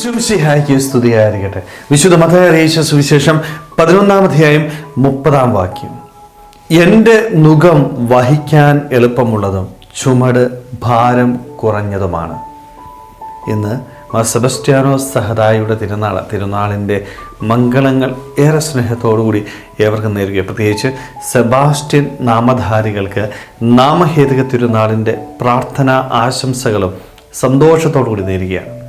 ഈശ്വംസിഹായിക്ക് സ്തുതിയായിരിക്കട്ടെ വിശുദ്ധ മതേശ സുവിശേഷം പതിനൊന്നാം അധ്യായം മുപ്പതാം വാക്യം. എന്റെ മുഖം വഹിക്കാൻ എളുപ്പമുള്ളതും ചുമട് ഭാരം കുറഞ്ഞതുമാണ്. ഇന്ന് സെബസ്റ്റ്യാനോ സഹദായുടെ തിരുനാൾ തിരുനാളിന്റെ മംഗളങ്ങൾ ഏറെ സ്നേഹത്തോടുകൂടി ഏവർക്കും നേരുക പ്രത്യേകിച്ച് സെബാസ്റ്റ്യൻ നാമധാരികൾക്ക് നാമഹേതുക തിരുനാളിന്റെ പ്രാർത്ഥനാ ആശംസകളും സന്തോഷത്തോടുകൂടി നേരുകയാണ്.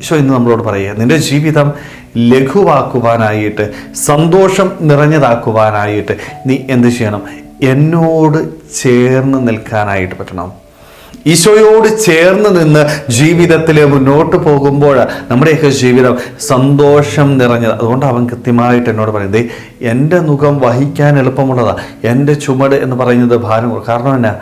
ഈശോ ഇന്ന് നമ്മളോട് പറയുക നിന്റെ ജീവിതം ലഘുവാക്കുവാനായിട്ട് സന്തോഷം നിറഞ്ഞതാക്കുവാനായിട്ട് നീ എന്ത് ചെയ്യണം? എന്നോട് ചേർന്ന് നിൽക്കാനായിട്ട് പറ്റണം. ഈശോയോട് ചേർന്ന് നിന്ന് ജീവിതത്തിൽ മുന്നോട്ട് പോകുമ്പോൾ നമ്മുടെയൊക്കെ ജീവിതം സന്തോഷം നിറഞ്ഞത്. അതുകൊണ്ട് അവൻ കൃത്യമായിട്ട് എന്നോട് പറയുന്നത് എന്റെ മുഖം വഹിക്കാൻ എളുപ്പമുള്ളതാണ് എന്റെ ചുമട് എന്ന് പറയുന്നത് ഭാരം കാരണം എന്നാ?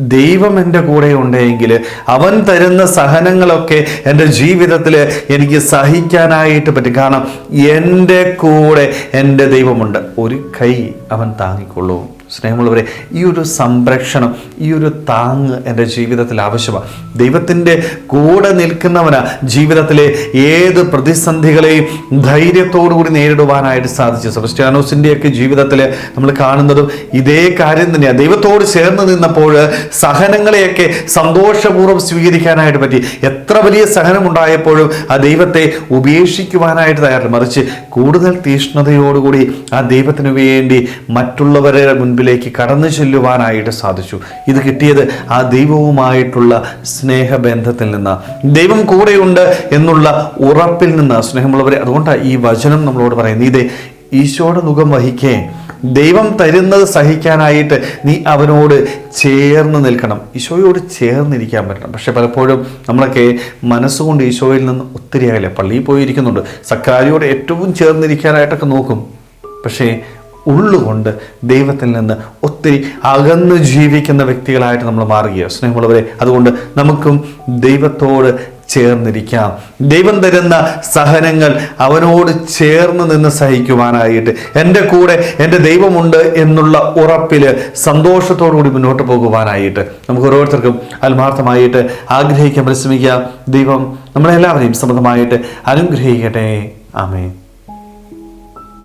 ദൈവം എന്റെ കൂടെ ഉണ്ടെങ്കിൽ അവൻ തരുന്ന സഹനങ്ങളൊക്കെ എന്റെ ജീവിതത്തിൽ എനിക്ക് സഹിക്കാനായിട്ട് പറ്റും. കാരണം എന്റെ കൂടെ എന്റെ ദൈവമുണ്ട്. ഒരു കൈ അവൻ താങ്ങിക്കൊള്ളും. സ്നേഹമുള്ളവരെ ഈ ഒരു സംരക്ഷണം ഈ ഒരു താങ്ങ് എന്റെ ജീവിതത്തിൽ ആവശ്യമാണ്. ദൈവത്തിന്റെ കൂടെ നിൽക്കുന്നവനാ ജീവിതത്തിലെ ഏത് പ്രതിസന്ധികളെയും ധൈര്യത്തോടു കൂടി നേരിടുവാനായിട്ട് സാധിച്ചു. സെബസ്റ്റ്യാനോസിന്റെയൊക്കെ ജീവിതത്തിൽ നമ്മൾ കാണുന്നതും ഇതേ കാര്യം തന്നെയാണ്. ദൈവത്തോട് ചേർന്ന് നിന്നപ്പോൾ സഹനങ്ങളെയൊക്കെ സന്തോഷപൂർവം സ്വീകരിക്കാനായിട്ട് പറ്റി. എത്ര വലിയ സഹനമുണ്ടായപ്പോഴും ആ ദൈവത്തെ ഉപേക്ഷിക്കുവാനായിട്ട് തയ്യാറില്ല മറിച്ച് കൂടുതൽ തീഷ്ണതയോടുകൂടി ആ ദൈവത്തിനു വേണ്ടി മറ്റുള്ളവരുടെ മുൻപിലേക്ക് കടന്നു ചെല്ലുവാനായിട്ട് സാധിച്ചു. ഇത് കിട്ടിയത് ആ ദൈവവുമായിട്ടുള്ള സ്നേഹബന്ധത്തിൽ നിന്ന്. ദൈവം കൂടെയുണ്ട് എന്നുള്ള ഉറപ്പിൽ നിന്ന്. സ്നേഹമുള്ളവരെ അതുകൊണ്ടാണ് ഈ വചനം നമ്മളോട് പറയുന്നത്. ഇതേ ഈശോയുടെ മുഖം വഹിക്കേ. ദൈവം തരുന്നത് സഹിക്കാനായിട്ട് നീ അവനോട് ചേർന്ന് നിൽക്കണം. ഈശോയോട് ചേർന്നിരിക്കാൻ പറ്റണം. പക്ഷെ പലപ്പോഴും നമ്മളൊക്കെ മനസ്സുകൊണ്ട് ഈശോയിൽ നിന്ന് ഒത്തിരി അകലെ പള്ളിയിൽ പോയിരിക്കുന്നുണ്ട്. സക്കാരിയോട് ഏറ്റവും ചേർന്നിരിക്കാനായിട്ടൊക്കെ നോക്കും. പക്ഷേ ഉള്ളുകൊണ്ട് ദൈവത്തിൽ നിന്ന് ഒത്തിരി അകന്ന് ജീവിക്കുന്ന വ്യക്തികളായിട്ട് നമ്മൾ മാറുകയാണ് സ്നേഹമുള്ളവരെ അതുകൊണ്ട് നമുക്കും ദൈവത്തോട് ചേർന്നിരിക്കാം. ദൈവം തരുന്ന സഹനങ്ങൾ അവനോട് ചേർന്ന് നിന്ന് സഹിക്കുവാനായിട്ട് എന്റെ കൂടെ എന്റെ ദൈവമുണ്ട് എന്നുള്ള ഉറപ്പിൽ സന്തോഷത്തോടുകൂടി മുന്നോട്ട് പോകുവാനായിട്ട് നമുക്ക് ഓരോരുത്തർക്കും ആത്മാർത്ഥമായിട്ട് ആഗ്രഹിക്കാൻ പരിശ്രമിക്കാം. ദൈവം നമ്മളെല്ലാവരെയും സമൃദ്ധമായിട്ട് അനുഗ്രഹിക്കട്ടെ. ആമേ